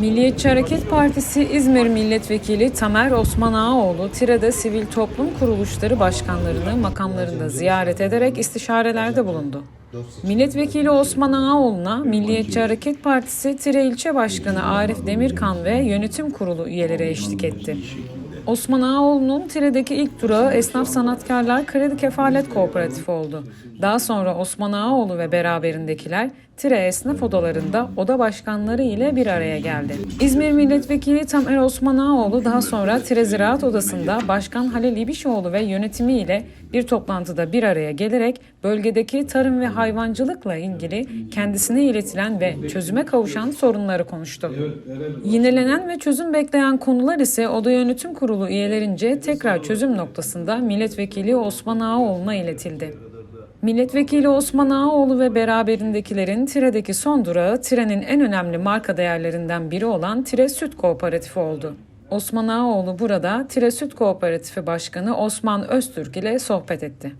Milliyetçi Hareket Partisi İzmir Milletvekili Tamer Osman Ağaoğlu, Tire'de sivil toplum kuruluşları başkanlarını makamlarında ziyaret ederek istişarelerde bulundu. Milletvekili Osman Ağaoğlu'na Milliyetçi Hareket Partisi Tire İlçe Başkanı Arif Demirkan ve yönetim kurulu üyeleri eşlik etti. Osman Ağaoğlu'nun Tire'deki ilk durağı Esnaf Sanatkarlar Kredi Kefalet Kooperatifi oldu. Daha sonra Osman Ağaoğlu ve beraberindekiler Tire esnaf odalarında oda başkanları ile bir araya geldi. İzmir Milletvekili Tamer Osman Ağaoğlu daha sonra Tire Ziraat Odası'nda Başkan Halil İbişoğlu ve yönetimi ile bir toplantıda bir araya gelerek bölgedeki tarım ve hayvancılıkla ilgili kendisine iletilen ve çözüme kavuşan sorunları konuştu. Yinelenen ve çözüm bekleyen konular ise Oda Yönetim Kurulu üyelerince tekrar çözüm noktasında Milletvekili Osman Ağaoğlu'na iletildi. Milletvekili Osman Ağaoğlu ve beraberindekilerin Tire'deki son durağı Tire'nin en önemli marka değerlerinden biri olan Tire Süt Kooperatifi oldu. Osman Ağaoğlu burada Tire Süt Kooperatifi Başkanı Osman Öztürk ile sohbet etti.